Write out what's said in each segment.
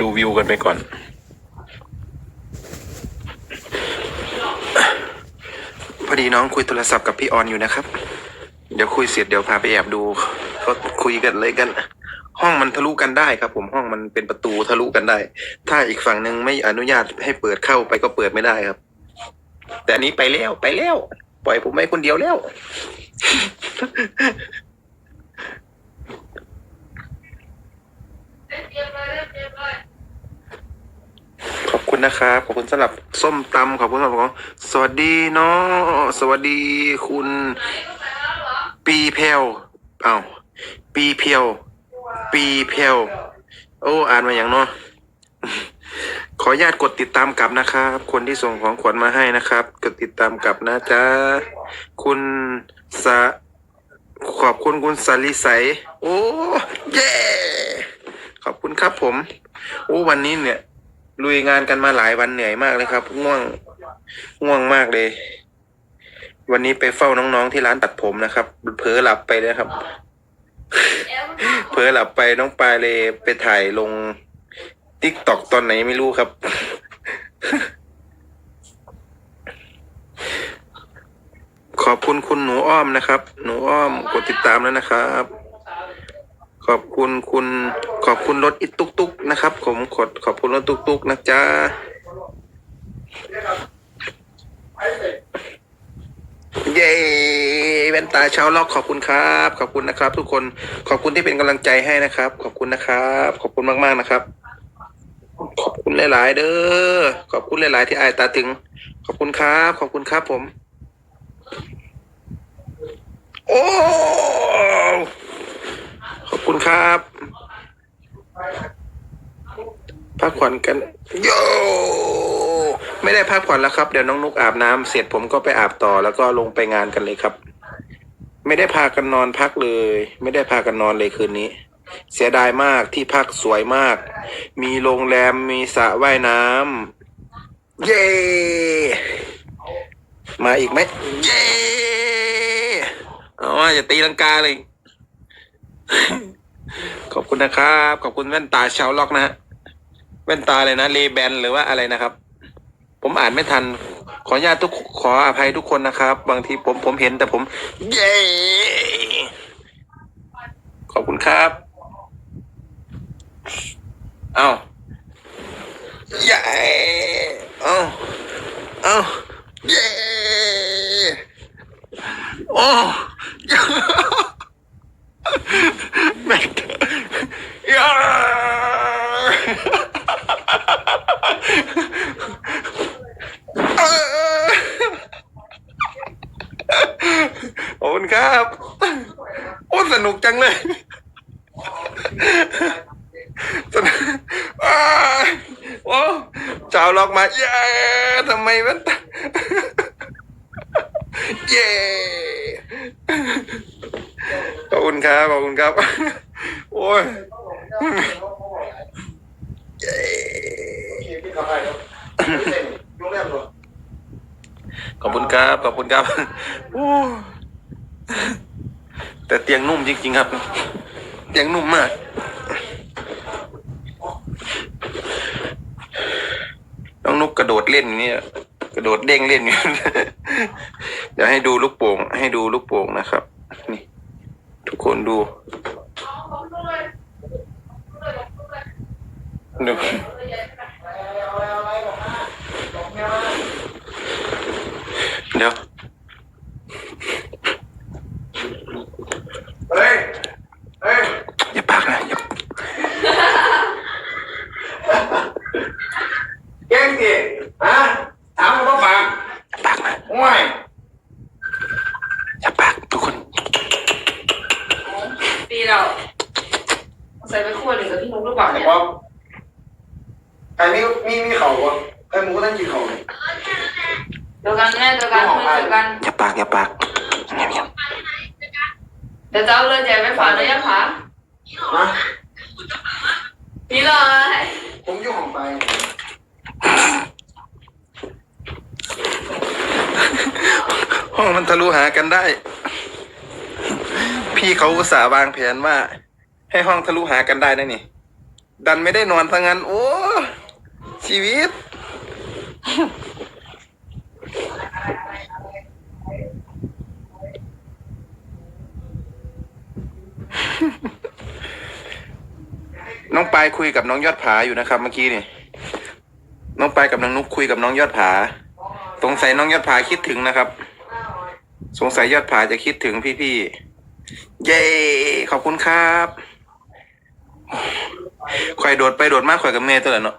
ดูวิวกันไปก่อน พอดีน้องคุยโทรศัพท์กับพี่ออนอยู่นะครับ เดี๋ยวคุยเสร็จเดี๋ยวพาไปแอบดูเขาคุยกันเลยกัน ห้องมันทะลุกันได้ครับผมห้องมันเป็นประตูทะลุกันได้ ถ้าอีกฝั่งหนึ่งไม่อนุญาตให้เปิดเข้าไปก็เปิดไม่ได้ครับ แต่อันนี้ไปแล้วไปแล้ว ปล่อยผมไว้คนเดียวแล้วขอบ คุณนะครับ ขอบคุณสำหรับส้มตำขอบคุณสำหรับของสวัสดีเนาะสวัสดีคุณ ปีเพลอ้าวปีเพลปีเพลโอ้อ่านมาอย่างเนาะขออนุญาตกดติดตามกลับนะครับ คนที่ส่งของขวัญมาให้นะครับ กดติดตามกลับนะจ๊ะ คุณสะขอบคุณคุณสาลิไสโอ้ เย้ ขอบคุณครับผม โอ้ วันนี้เนี่ย ลุยงานกันมาหลายวันเหนื่อยมากเลยครับ ง่วงง่วงมากเลย วันนี้ไปเฝ้าน้องๆที่ร้านตัดผมนะครับเผลอหลับไปนะครับเผลอหลับไปน้องปลายเลยไปถ่ายลงติ๊กตอกตอนไหนไม่รู้ครับ ขอบคุณคุณหนูอ้อมนะครับ หนูอ้อมกดติดตามแล้วนะครับ ขอบคุณคุณ ขอบคุณรถอิตุกตุก นะครับ ผมขอขอบคุณรถตุกตุกนะจ๊ะเย้แว่นตาเช้าล็อกขอบคุณครับ ขอบคุณนะครับ ทุกคนขอบคุณที่เป็นกำลังใจให้นะครับ ขอบคุณนะครับ ขอบคุณมากๆนะครับ ขอบคุณหลาย ๆ เด้อขอบคุณหลาย ๆ ที่อายตาถึง ขอบคุณครับ ขอบคุณครับผม โอ้ขอบคุณครับ พักผ่อนกันโยไม่ได้พักผ่อนแล้วครับ เดี๋ยวน้องนุกอาบน้ำเสร็จผมก็ไปอาบต่อแล้วก็ลงไปงานกันเลยครับ ไม่ได้พากันนอนพักเลย ไม่ได้พากันนอนเลยคืนนี้ เสียดายมากที่พักสวยมาก มีโรงแรมมีสระว่ายน้ำเย้มาอีกไหมเย้เอาว่าจะตีลังกาเลย ขอบคุณนะครับ ขอบคุณแว่นตาชาวล็อกนะฮะ ว่นตาเลยนะเลแบนหรือว่าอะไรนะครับ ผมอ่านไม่ทัน ขออนุญาตทุกขออภัยทุกคนนะครับ บางทีผมผมเห็นแต่ผม เย้ขอบคุณครับเอาเย้เอาเอาเย้โอ้แม่งยาเออ ขอบคุณครับ โอ้สนุกจังเลยสนุกโอ้เจ้าล็อกมาเย้ทำไมมันเย้ขอบคุณครับขอบคุณครับ โอ้ยเย้ ขอบคุณครับ ขอบคุณครับโอ้แต่เตียงนุ่มจริง ๆ ครับ เตียงนุ่มมาก น้องนุกกระโดดเล่นอย่างเนี่ยกระโดดเด้งเล่นอยู่เดี๋ยวให้ดูลูกโป่ง ให้ดูลูกโป่งนะครับ นี่ ทุกคนดูดูเดี๋ยว เฮ้ย เฮ้ย อย่าปากนะอย่า เก่งสิฮะถามเขาปาก อย่าปากนะ โอ้ย อย่าปากทุกคน ปีเราใส่ไปคู่หนึ่งกับพี่นุ๊กหรือเปล่า แต่ เนี่ย ว่าใครมีมีมีเขาวะใครหมูก็ต้องกินเขาเลย เดียวกันแม่เดียวกันเพื่อนเดียวกัน อย่า ปากอย่าปากเงียบเงียบเดี๋ยวจะเอาเลยใหญ่ไปฝากเลยยังคะนะนี่เลยผมอยู่ของไปห้องมันทะลุหากันได้ พี่เขาอุตส่าห์วางแผนว่า ให้ห้องทะลุหากันได้นะนี่ ดันไม่ได้นอนซะงั้น โอ้ ชีวิต น้องปายคุยกับน้องยอดผาอยู่นะครับ เมื่อกี้นี่ น้องปายกับน้องนุกคุยกับน้องยอดผา สงสัยน้องยอดผาคิดถึงนะครับ สงสัยยอดผาจะคิดถึงพี่ๆ เย้ ขอบคุณครับข่อยโดดไปโดดมากข่อยกับเมย์ตัวละเนาะ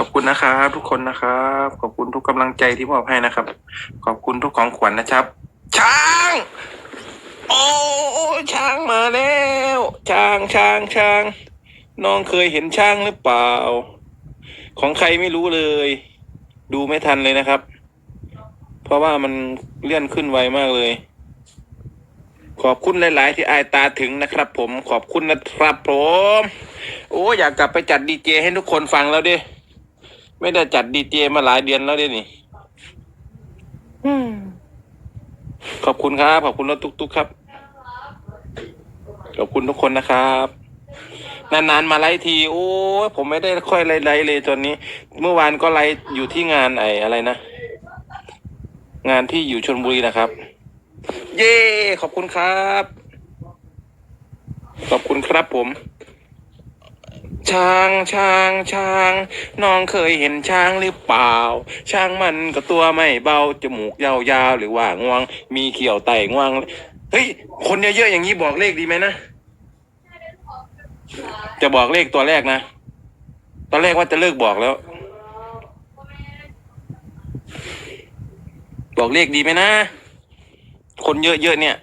ขอบคุณนะครับทุกคนนะครับ ขอบคุณทุกกำลังใจที่มอบให้นะครับ ขอบคุณทุกของขวัญนะครับ ช้าง โอ้ช้างมาแล้ว ช้างช้างช้างน้องเคยเห็นช้างหรือเปล่า ของใครไม่รู้เลย ดูไม่ทันเลยนะครับ เพราะว่ามันเลื่อนขึ้นไวมากเลย ขอบคุณหลาย ๆ ที่อายตาถึงนะครับ ผมขอบคุณนะครับผม โอ้อยากกลับไปจัดดีเจให้ทุกคนฟังแล้วดิ ไม่ได้จัดดีเจมาหลายเดือนแล้วดินี่ อืมขอบคุณครับ ขอบคุณรถตุ๊กๆครับ ขอบคุณทุกคนนะครับ นานๆมาไลฟ์ที โอ้ยผมไม่ได้ค่อยไลฟ์ไลฟ์เลยตอนนี้ เมื่อวานก็ไลฟ์อยู่ที่งานไอ้อะไรนะ งานที่อยู่ชนบุรีนะครับ เย้ ขอบคุณครับ ขอบคุณครับผม ช้างช้างช้างน้องเคยเห็นช้างหรือเปล่า ช้างมันก็ตัวไม่เบาจมูกยาวๆหรือว่างวง มีเขียวไต่งวงเฮ้ยคนเยอะๆอย่างนี้บอกเลขดีไหมนะจะบอกเลขตัวแรกนะตอนแรกว่าจะเลิกบอกแล้ว บอกเลขดีไหมนะ คนเยอะๆเนี่ย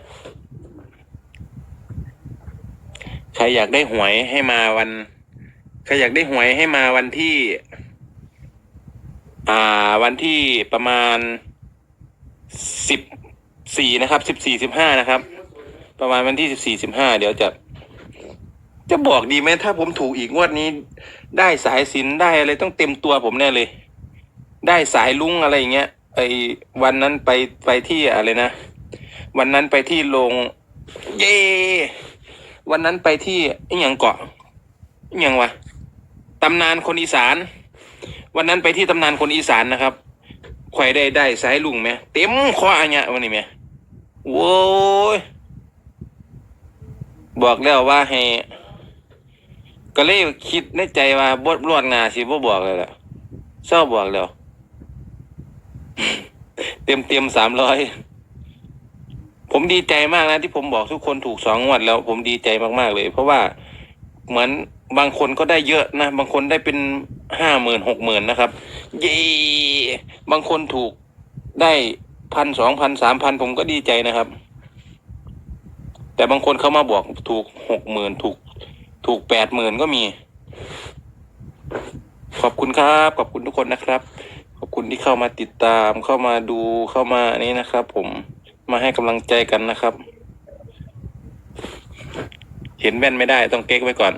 ใครอยากได้หวยให้มาวัน ใครอยากได้หวยให้มาวันที่ อ่า วันที่ประมาณสิบสี่นะครับสิบสี่สิบห้านะครับ ประมาณวันที่สิบสี่สิบห้าเดี๋ยวจะ จะบอกดีไหมถ้าผมถูกอีกงวดนี้ ได้สายสินได้อะไรต้องเต็มตัวผมแน่เลย ได้สายลุงอะไรอย่างเงี้ยไอ้วันนั้นไปไปที่อะไรนะวันนั้นไปที่โรงเย่วันนั้นไปที่อ้หยังเกาะอ้หยังวะ ตำนานคนอีสาน วันนั้นไปที่ตำนานคนอีสานนะครับข่อยได้ได้สายลุงไหมเต็มคออันเนี้ยวันนี้ไหมโว้ยบอกแล้วว่าให้ ก็เลยคิดในใจว่าบดรวดงาสิบ่บอกเลยล่ะเศร้าบอกแล้ว เต็มเต็มสามร้อยผมดีใจมากนะที่ผมบอกทุกคนถูกสองงวดแล้ว ผมดีใจมากๆเลย เพราะว่า เหมือนบางคนก็ได้เยอะนะ บางคนได้เป็นห้าหมื่นหกหมื่นนะครับ เย้บางคนถูกได้พันสองพันสามพันผมก็ดีใจนะครับ แต่บางคนเขามาบอกถูกหกหมื่นถูก ถูกแปดหมื่นก็มี ขอบคุณครับ ขอบคุณทุกคนนะครับ ขอบคุณที่เข้ามาติดตามเข้ามาดูเข้ามานี้นะครับ ผมมาให้กำลังใจกันนะครับ เห็นแว่นไม่ได้ต้องเก๊กไว้ก่อน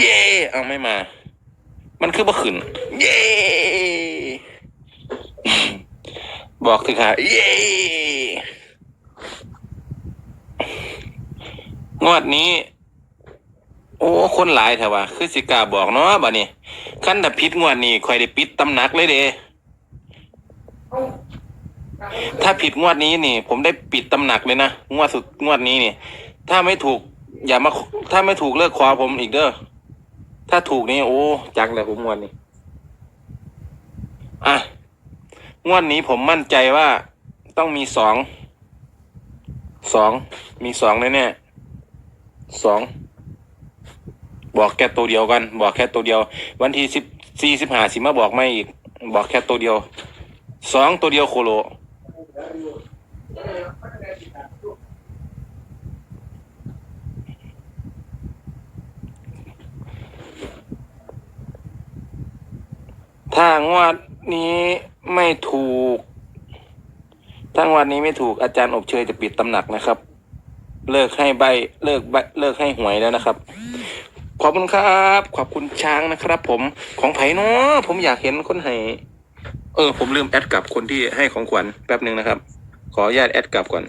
เย่เอาไม่มา มันคือบ่ขึ้น เย่บอกถึงหาเย่งวดนี้ โอ้คนหลายแถวะคือสิกาบอกเนาะบัดนี้ขั้นถ้าพิษงวดนี้ข่อยได้ปิดตำหนักเลยเด้ถ้าผิดงวดนี้นี่ ผมได้ปิดตำหนักเลยนะงวดสุดงวดนี้นี่ ถ้าไม่ถูก อย่ามาถ้าไม่ถูกเลิกคอผมอีกเด้อถ้าถูกนี่โอ้จักเลยผมงวดนี้อะงวดนี้ผมมั่นใจว่าต้องมีสองสองมีสองแน่ๆสองบอกแค่ตัวเดียวกัน บอกแค่ตัวเดียว วันที่สิบสี่สิบห้าสิมาบอกไม่อีก บอกแค่ตัวเดียวสองตัวเดียวโคโล ถ้างวดนี้ไม่ถูก ถ้างวดนี้ไม่ถูกอาจารย์อบเชยจะปิดตำหนักนะครับ เลิกให้ใบเลิกใบเลิกให้หวยแล้วนะครับ ขอบคุณครับ ขอบคุณช้างนะครับ ผมของไผ่เนาะผมอยากเห็นคนให้เออ ผมลืมแอดกลับคนที่ให้ของขวัญแป๊บหนึ่งนะครับ ขออนุญาตแอดกลับก่อน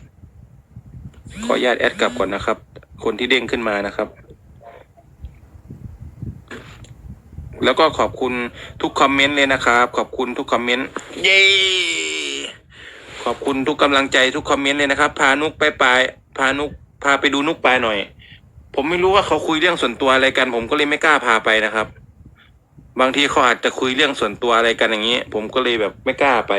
ขออนุญาตแอดกลับก่อนนะครับ คนที่เด้งขึ้นมานะครับ แล้วก็ขอบคุณทุกคอมเมนต์เลยนะครับ ขอบคุณทุกคอมเมนต์เย้ขอบคุณทุกกำลังใจทุกคอมเมนต์เลยนะครับ พานุกไปปลายพานุกพาไปดูนุกปลายหน่อย ผมไม่รู้ว่าเขาคุยเรื่องส่วนตัวอะไรกัน ผมก็เลยไม่กล้าพาไปนะครับ บางทีเขาอาจจะคุยเรื่องส่วนตัวอะไรกันอย่างนี้ ผมก็เลยแบบไม่กล้าไป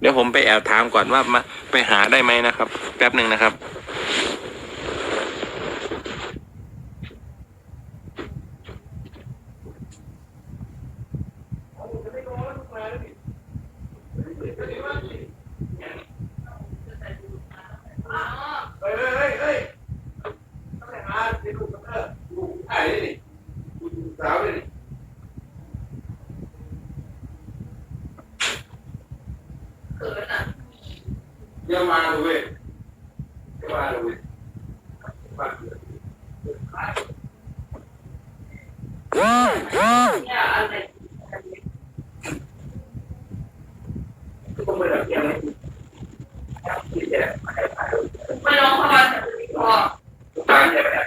เดี๋ยวผมไปแอบถามก่อนว่ามาไปหาได้ไหมนะครับ แป๊บหนึ่งนะครับ เฮ้ยเฮ้ยเฮ้ยต้องไปหาไปดูกันเถอะดูไอ้นี่ดูสาวนี่ เกิดอะ เยังมาดูเว้ยเยังมาดูเว้ยมาดู เนี่ยอะไร ต้องไปแบบยังไงที่จะ ไม่ร้องเข้ามาแต่พอ ตายจะไปไหน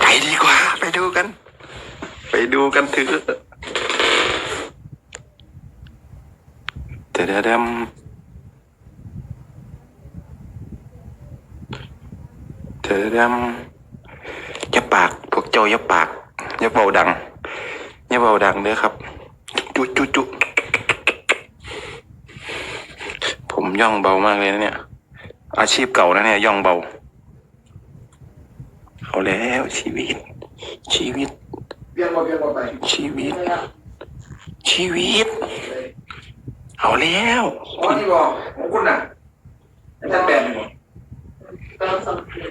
ไปดีกว่า ไปดูกัน ไปดูกันเถอะแต่เดดมแต่เดมย่าปากพวกเจ้าย่าปากย่าเบาดังย่าเบาดังเด้อครับ จุจุจุผมย่องเบามากเลยนะเนี่ย อาชีพเก่านะเนี่ยย่องเบาเอาแล้วชีวิต ชีวิต ชีวิต ชีวิต เอาแล้วอ๋อนี่บอกของคุณน่ะอาจารย์แปดนี่บอกกำลังสังเกต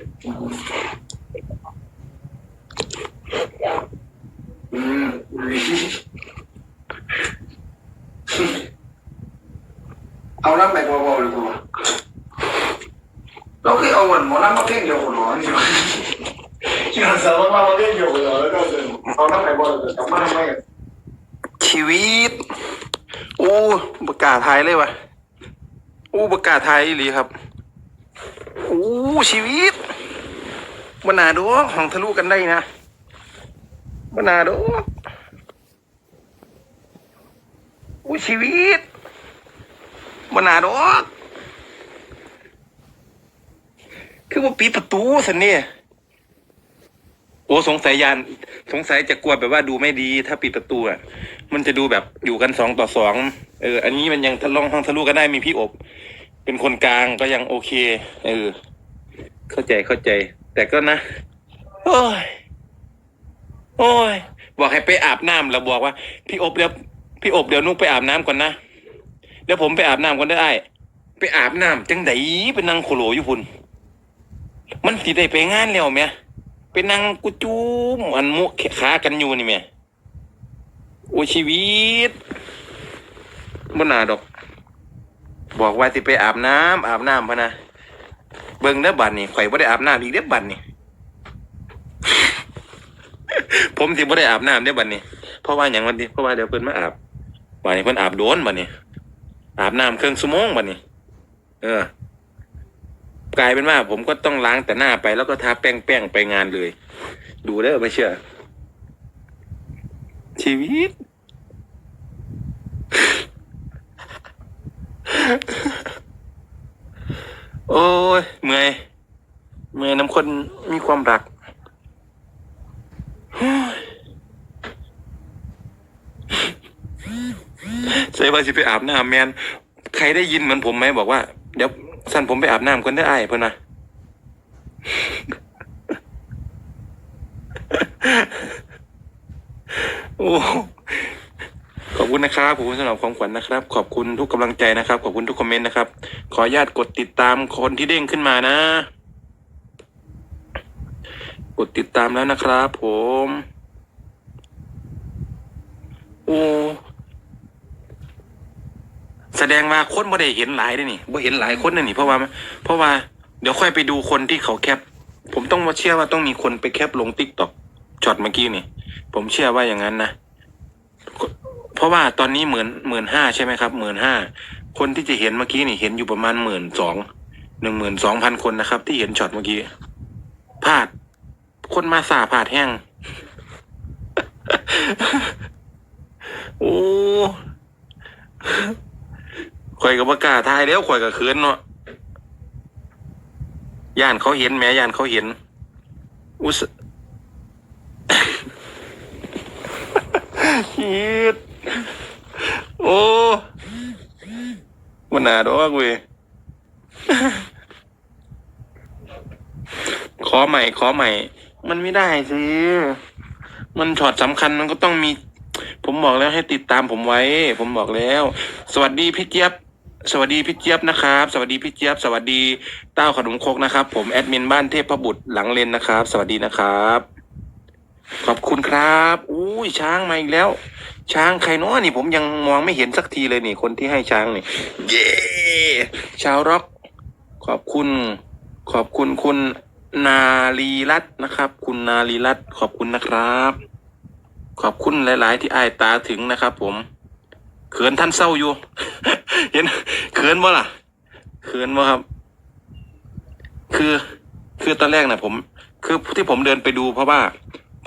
อืมเอาน้ำไปพอๆเลยตัวเราเคยเอาวันหมอน้ำมาเพ่งเดียวคนหรอนี่วะที่เราสามารถมาเพ่งเดียวคนหรอแล้วก็เดินเอาน้ำไปพอเลยกลับมาทำไมกันชีวิตโอ้ประกาศไทยเลยวะโอ้ประกาศไทยอีหลีครับโอ้ชีวิตบนาดอกห้องทะลุกันได้นะบนาดอกโอ้ชีวิตบนาดอกคือว่าปิดประตูสันเนี่ยโอ้สงสัยยานสงสัยจะกลัวแบบว่าดูไม่ดี ถ้าปิดประตูอะ มันจะดูแบบอยู่กันสองต่อสองเออ อันนี้มันยังทะลองห้องทะลุกันได้มีพี่อบ เป็นคนกลางก็ยังโอเค เออ เข้าใจเข้าใจ แต่ก็นะ โอ้ย โอ้ย บอกให้ไปอาบน้ำแล้วบอกว่า พี่อบเดี๋ยวพี่อบเดี๋ยวนุกไปอาบน้ำก่อนนะเดี๋ยวผมไปอาบน้ำก่อนได้ไอ้ไปอาบน้ำจังไดไปนั่งโคโหลอยู่พุ่นมันสิได้ไปงานแล้วแหม่ไปนั่งกุจูมอันมุกขากันอยู่นี่แหม่ อ้ยชีวิตบ่น่าดอก บอกว่าสิไปอาบน้ำอาบน้ำพะนะเบิ่งเด้อบัดนี่ข่อยบ่ได้อาบน้ำอีกเด้อบัดนี่ผมสิบ่ได้อาบน้ำเด้อบัดนี่เพราะว่าหยังวันนี้เพราะว่าเดี๋ยวเพิ่นมาอาบบัดนี้เพิ่นอาบโดนบัดนี้อาบน้ำเครึ่องชั่วมงบัดนี้เออ กลายเป็นว่า ผมก็ต้องล้างแต่หน้าไปแล้วก็ทาแป้งแป้งไปงานเลย ดูเด้อไม่เชื่อ ชีวิต โอ้ย เมื่อย เมื่อยน้ำคนมีความรักใส่ว่าสิไปอาบน้ำแมน ใครได้ยินเหมือนผมไหมบอกว่า เดี๋ยวสั้นผมไปอาบน้ำคนได้ไอ้ายเพื่อนนะโอ้ ขอบคุณนะครับ ขอบคุณสำหรับของขวัญนะครับ ขอบคุณทุกกำลังใจนะครับ ขอบคุณทุกคอมเมนต์นะครับ ขออนุญาตกดติดตามคนที่เด้งขึ้นมานะ กดติดตามแล้วนะครับผมโอ้แสดงว่าคนบ่ได้เห็นหลายได้นี่บ่เห็นหลายคนนะนี่เพราะว่า เพราะว่าเดี๋ยวค่อยไปดูคนที่เขาแคป ผมต้องมาเชื่อว่าต้องมีคนไปแคปลงติ๊กต็อกช็อตเมื่อกี้นี่ ผมเชื่อว่าอย่างนั้นนะ เพราะว่าตอนนี้หมื่นหมื่นห้าใช่ไหมครับหมื่นห้าคนที่จะเห็นเมื่อกี้นี่เห็นอยู่ประมาณหมื่นสองหนึ่งหมื่นสองพันคนนะครับ ที่เห็นช็อตเมื่อกี้พลาด คนมาสาพลาดแห้งโอ้ข่อยกับประกล้าทายแล้วข่อยกับเขินเนาะย่านเขาเห็นแม่ย่านเขาเห็น อุสคิด โอ้มันหนาดอกเว้ยขอใหม่ ขอใหม่ มันไม่ได้สิ มันช็อตสำคัญมันก็ต้องมี ผมบอกแล้วให้ติดตามผมไว้ ผมบอกแล้ว สวัสดีพี่เจี๊ยบ สวัสดีพี่เจี๊ยบนะครับ สวัสดีพี่เจี๊ยบ สวัสดีเต้าขนมครกนะครับ ผมแอดมินบ้านเทพบุตรหลังเลนนะครับ สวัสดีนะครับ ขอบคุณครับ อุ้ยช้างมาอีกแล้ว ช้างใครเนาะนี่ผมยังมองไม่เห็นสักทีเลยนี่ คนที่ให้ช้างนี่ เย้ชาวร็อก ขอบคุณ ขอบคุณคุณนาลีรัตน์นะครับ คุณนาลีรัตน์ขอบคุณนะครับ ขอบคุณหลาย ๆ ที่อายตาถึงนะครับ ผมเขินท่านเศร้าอยู่ เห็นเขินบ่ล่ะเขินบ่ครับ คือคือตอนแรกนะผม คือที่ผมเดินไปดูเพราะว่า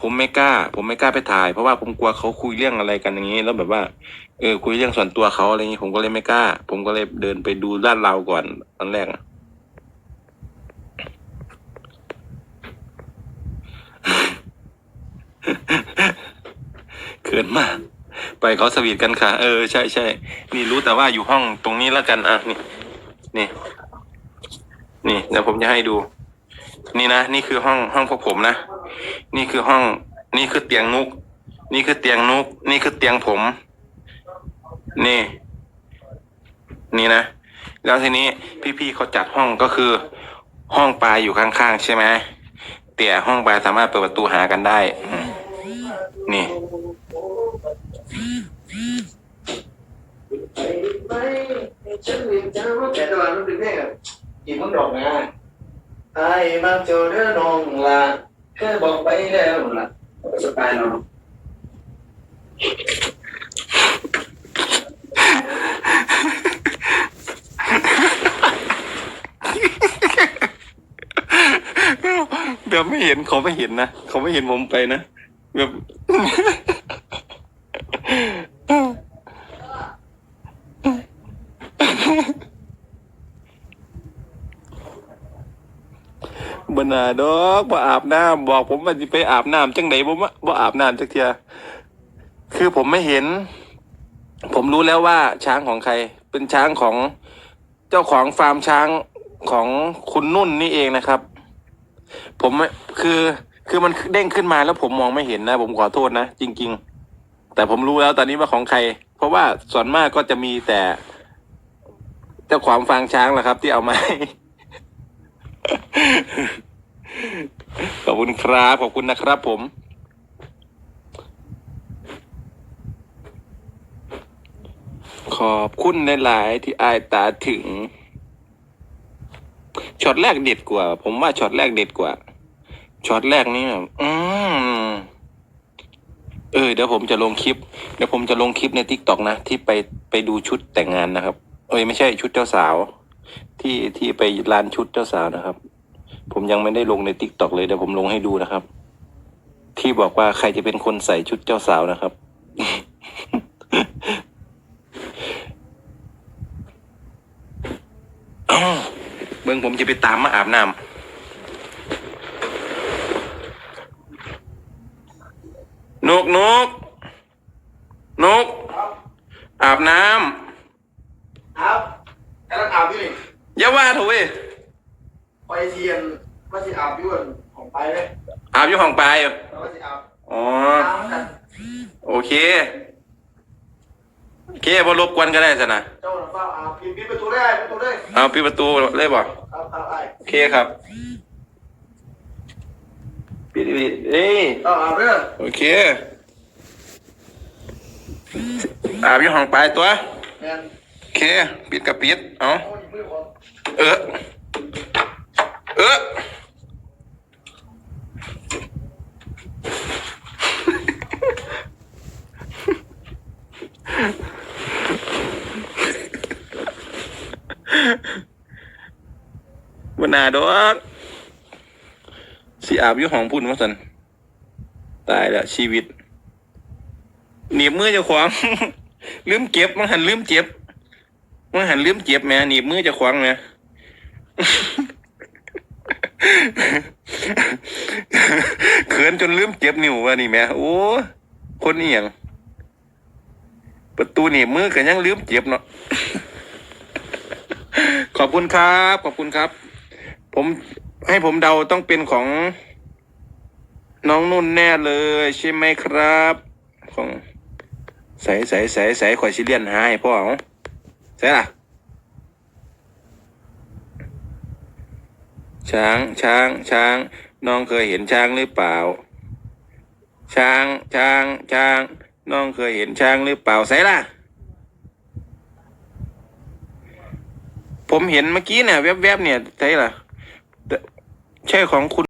ผมไม่กล้า ผมไม่กล้าไปถ่าย เพราะว่าผมกลัวเขาคุยเรื่องอะไรกันอย่างนี้ แล้วแบบว่า เออ คุยเรื่องส่วนตัวเขาอะไรอย่างนี้ ผมก็เลยไม่กล้า ผมก็เลยเดินไปดูด้านเราก่อนตอนแรกอะเขินมาก ไปเขาสวีทกันค่ะ เออ ใช่ใช่นี่รู้แต่ว่าอยู่ห้องตรงนี้แล้วกัน อะ นี่ นี่ นี่เดี๋ยวผมจะให้ดู นี่นะนี่คือห้องห้องพวกผมนะ นี่คือห้อง นี่คือเตียงนุก นี่คือเตียงนุก นี่คือเตียงผม นี่ นี่นะ แล้วทีนี้พี่ๆเขาจัดห้องก็คือ ห้องปลายอยู่ข้างๆใช่ไหมเตี่ยห้องปลายสามารถเปิดประตูหากันได้ นี่ ไม่ฉันเรียนจำว่าแต่ตะวันมันเป็นแม่กินมันดอกนะ ไอ้บางเจ้าเด้อน้องละแค่บอกไปแล้วละสไตล์เนาะแบบไม่เห็นเขาไม่เห็นนะเขาไม่เห็นผมไปนะแบบ บนาดอกบ่อาบน้ำบอกผมว่าจะไปอาบน้ำจังไหนผมว่าบ่อาบน้ำจักเทียคือผมไม่เห็น ผมรู้แล้วว่าช้างของใคร เป็นช้างของเจ้าของฟาร์มช้างของคุณนุ่นนี่เองนะครับ ผมคือคือมันเด้งขึ้นมาแล้วผมมองไม่เห็นนะ ผมขอโทษนะจริง ๆ แต่ผมรู้แล้วตอนนี้ว่าของใคร เพราะว่าส่วนมากก็จะมีแต่ เจ้าของฟางช้างแหละครับ ที่เอามาให้ ขอบคุณครับขอบคุณนะครับผม ขอบคุณหลายๆที่อายตาถึงช็อตแรกเด็ดกว่า ผมว่าช็อตแรกเด็ดกว่าช็อตแรกนี่แบบอืมเออเดี๋ยวผมจะลงคลิปเดี๋ยวผมจะลงคลิปในทิกตอกนะที่ไปไปดูชุดแต่งงานนะครับ เอ้ยไม่ใช่ชุดเจ้าสาว ที่ที่ไปร้านชุดเจ้าสาวนะครับ ผมยังไม่ได้ลงในทิกต็อกเลยเดี๋ยวผมลงให้ดูนะครับ ที่บอกว่าใครจะเป็นคนใส่ชุดเจ้าสาวนะครับ เบิ่งผมจะไปตามมาอาบน้ำนกนกนก อาบน้ ครับกำลังอาบอยู่นี่ำอย่าว่าเถอะเว้ย ไปเทียนว่าสิอาบอยู่ของไปเลย อาบอยู่ห้องปลายอยู่ แล้วว่าสิอาบ อ๋อ น้ำกัน โอเค โอเคบ่รบกวนก็ได้สินะ เจ้าหน้าเฝ้าอาบปิดปิดประตูได้ประตูได้ เอาปิดประตูเลยบ่ครับครับไอ้โอเคครับปิดปิดเอ้ยต้องอาบเด้อโอเคอาบอยู่ห้องปลายตัวแมนโอเค ปิดกับปิดเอา โอ้ยมือของเออเออ นา ดอกสิอาบอยู่ห้องพุ่นว่าสันตายแล้วชีวิตหนีบมือเจ้าของ ลืมเก็บมันหันลืมเจ็บมันหันลืมเจ็บแม่หนีบมือเจ้าของแม่เขินจนลืมเจ็บนิ้วว่านี่แม่โอ้คนเอียงประตูหนีบมือก็ยังลืมเจ็บเนาะขอบคุณครับ ขอบคุณครับ ผมให้ผมเดาต้องเป็นของ น้องนุ่นแน่เลยใช่ไหมครับ ของใส่ใส่ใส่ใส่ข่อยชิเลียนหายพ่อเอาใส่ล่ะ ช้างช้างช้าง น้องเคยเห็นช้างหรือเปล่า ช้างช้างช้าง น้องเคยเห็นช้างหรือเปล่าใส่ล่ะ ผมเห็นเมื่อกี้เนี่ยแวบๆเนี่ยใช่ล่ะ ใช่ของคุณ